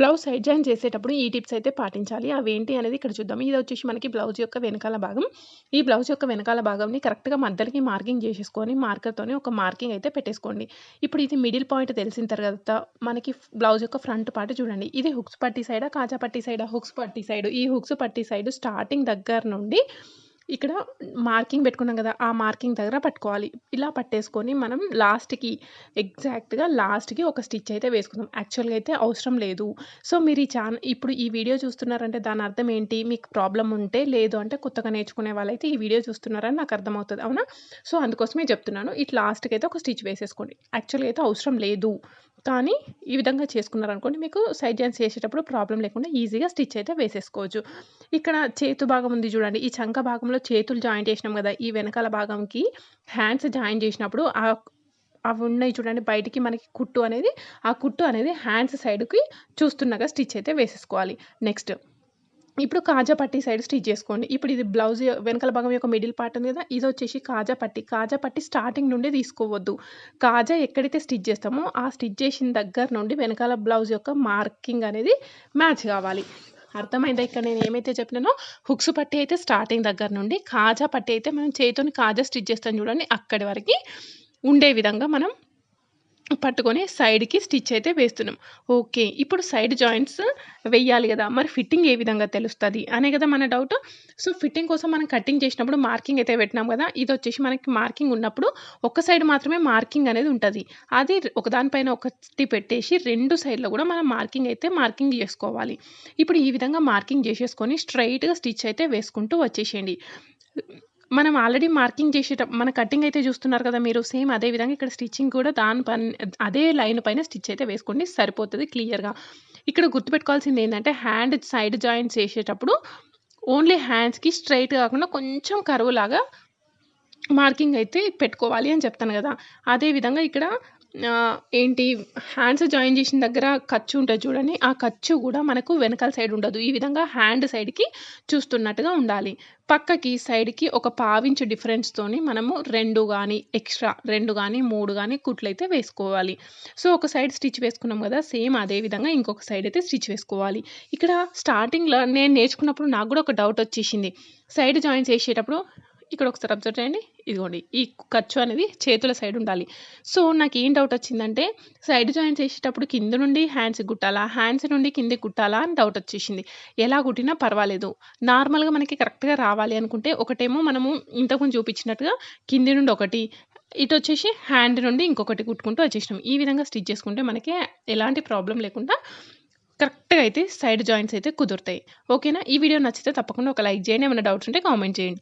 Blouse side join చేసేటప్పుడు ఈ tips అయితే పాటించాలి. అవేంటి అనేది ఇక్కడ చూద్దాం. ఇది వచ్చేసి మనకి బ్లౌజ్ యొక్క వెనకాల భాగం. ఈ బ్లౌజ్ యొక్క వెనకాల భాగంని కరెక్ట్గా మధ్యలోకి మార్కింగ్ చేసేసుకొని మార్కర్తోని ఒక మార్కింగ్ అయితే పెట్టేసుకోండి. ఇప్పుడు ఇది మిడిల్ పాయింట్ తెలిసిన తర్వాత మనకి బ్లౌజ్ యొక్క ఫ్రంట్ పార్ట్ చూడండి. ఇది హుక్స్ పట్టి సైడా కాజా పట్టి సైడా హుక్స్ పట్టి సైడ్. ఈ హుక్స్ పట్టి సైడ్ స్టార్టింగ్ దగ్గర నుండి ఇక్కడ మార్కింగ్ పెట్టుకున్నాం కదా ఆ మార్కింగ్ దగ్గర పట్టుకోవాలి. ఇలా పట్టేసుకొని మనం లాస్ట్కి ఎగ్జాక్ట్గా లాస్ట్కి ఒక స్టిచ్ అయితే వేసుకుందాం. యాక్చువల్గా అయితే అవసరం లేదు. సో మీరు ఈ ఛానల్ ఇప్పుడు ఈ వీడియో చూస్తున్నారంటే దాని అర్థం ఏంటి? మీకు ప్రాబ్లం ఉంటే లేదు అంటే కొత్తగా నేర్చుకునే వాళ్ళైతే ఈ వీడియో చూస్తున్నారని నాకు అర్థమవుతుంది. అవునా? సో అందుకోసమే చెప్తున్నాను. ఇట్లా లాస్ట్కి అయితే ఒక స్టిచ్ వేసేసుకోండి. యాక్చువల్గా అయితే అవసరం లేదు. కానీ ఈ విధంగా చేసుకున్నారనుకోండి మీకు సైడ్ జాయిన్స్ చేసేటప్పుడు ప్రాబ్లం లేకుండా ఈజీగా స్టిచ్ అయితే వేసేసుకోవచ్చు. ఇక్కడ చేతు భాగం ఉంది చూడండి ఈ చంక భాగంలో చేతులు జాయింట్ చేసినాం కదా ఈ వెనకాల భాగంకి హ్యాండ్స్ జాయిన్ చేసినప్పుడు ఆ అవి ఉన్నాయి చూడండి బయటికి మనకి కుట్టు అనేది ఆ కుట్టు అనేది హ్యాండ్స్ సైడ్కి చూస్తున్నగా స్టిచ్ అయితే వేసేసుకోవాలి. నెక్స్ట్ ఇప్పుడు కాజా పట్టి సైడ్ స్టిచ్ చేసుకోండి. ఇప్పుడు ఇది బ్లౌజ్ వెనకాల భాగం యొక్క మిడిల్ పార్ట్ ఉంది కదా ఇది వచ్చేసి కాజా పట్టి. కాజా పట్టి స్టార్టింగ్ నుండి తీసుకోవద్దు. కాజా ఎక్కడైతే స్టిచ్ చేస్తామో ఆ స్టిచ్ చేసిన దగ్గర నుండి వెనకాల బ్లౌజ్ యొక్క మార్కింగ్ అనేది మ్యాచ్ కావాలి. అర్థమైందా? ఇక్కడ నేను ఏమైతే చెప్పినానో హుక్స్ పట్టి అయితే స్టార్టింగ్ దగ్గర నుండి కాజా పట్టి అయితే మనం చేతితో కాజా స్టిచ్ చేస్తాం చూడండి అక్కడి వరకు ఉండే విధంగా మనం పట్టుకొని సైడ్కి స్టిచ్ అయితే వేస్తున్నాం. ఓకే ఇప్పుడు సైడ్ జాయింట్స్ వెయ్యాలి కదా మరి ఫిట్టింగ్ ఏ విధంగా తెలుస్తుంది? అనే కదా మన డౌట్. సో ఫిట్టింగ్ కోసం మనం కటింగ్ చేసినప్పుడు మార్కింగ్ అయితే పెట్టినాం కదా ఇది వచ్చేసి మనకి మార్కింగ్ ఉన్నప్పుడు ఒక సైడ్ మాత్రమే మార్కింగ్ అనేది ఉంటుంది. అది ఒకదానిపైన ఒకటి పెట్టేసి రెండు సైడ్లో కూడా మనం మార్కింగ్ అయితే మార్కింగ్ చేసుకోవాలి. ఇప్పుడు ఈ విధంగా మార్కింగ్ చేసేసుకొని స్ట్రైట్గా స్టిచ్ అయితే వేసుకుంటూ వచ్చేసేయండి. మనం ఆల్రెడీ మార్కింగ్ చేసేట మన కటింగ్ అయితే చూస్తున్నారు కదా మీరు సేమ్ అదే విధంగా ఇక్కడ స్టిచ్చింగ్ కూడా దాని పని అదే లైన్ పైన స్టిచ్ అయితే వేసుకోండి సరిపోతుంది క్లియర్గా ఇక్కడ గుర్తుపెట్టుకోవాల్సింది ఏంటంటే హ్యాండ్ సైడ్ జాయింట్స్ చేసేటప్పుడు ఓన్లీ హ్యాండ్స్కి స్ట్రైట్ కాకుండా కొంచెం కరువులాగా మార్కింగ్ అయితే పెట్టుకోవాలి అని చెప్తాను కదా. అదేవిధంగా ఇక్కడ ఏంటి హ్యాండ్స్ జాయిన్ చేసిన దగ్గర ఖర్చు ఉంటుంది చూడండి. ఆ ఖర్చు కూడా మనకు వెనకాల సైడ్ ఉండదు. ఈ విధంగా హ్యాండ్ సైడ్కి చూస్తున్నట్టుగా ఉండాలి. పక్కకి సైడ్కి ఒక పావించు డిఫరెన్స్తోని మనము రెండు కానీ ఎక్స్ట్రా రెండు కానీ మూడు కానీ కుట్లు అయితే వేసుకోవాలి. సో ఒక సైడ్ స్టిచ్ వేసుకున్నాం కదా సేమ్ అదే విధంగా ఇంకొక సైడ్ అయితే స్టిచ్ వేసుకోవాలి. ఇక్కడ స్టార్టింగ్లో నేను నేర్చుకున్నప్పుడు నాకు కూడా ఒక డౌట్ వచ్చేసింది. సైడ్ జాయిన్ చేసేటప్పుడు ఇక్కడ ఒకసారి అబ్జర్వ్ చేయండి. ఇదిగోండి ఈ ఖర్చు అనేది చేతుల సైడ్ ఉండాలి. సో నాకు ఏం డౌట్ వచ్చిందంటే సైడ్ జాయింట్స్ చేసేటప్పుడు కింద నుండి హ్యాండ్స్ కుట్టాలా హ్యాండ్స్ నుండి కిందకి కుట్టాలా అని డౌట్ వచ్చేసింది. ఎలా కుట్టినా పర్వాలేదు. నార్మల్గా మనకి కరెక్ట్గా రావాలి అనుకుంటే ఒకటేమో మనము ఇంతకుముందు చూపించినట్టుగా కింది నుండి ఒకటి ఇటు వచ్చేసి హ్యాండ్ నుండి ఇంకొకటి కుట్టుకుంటూ వచ్చేసినాం. ఈ విధంగా స్టిచ్ చేసుకుంటే మనకి ఎలాంటి ప్రాబ్లం లేకుండా కరెక్ట్గా అయితే సైడ్ జాయింట్స్ అయితే కుదురుతాయి. ఓకేనా ఈ వీడియో నచ్చితే తప్పకుండా ఒక లైక్ చేయండి. ఏమైనా డౌట్స్ ఉంటే కామెంట్ చేయండి.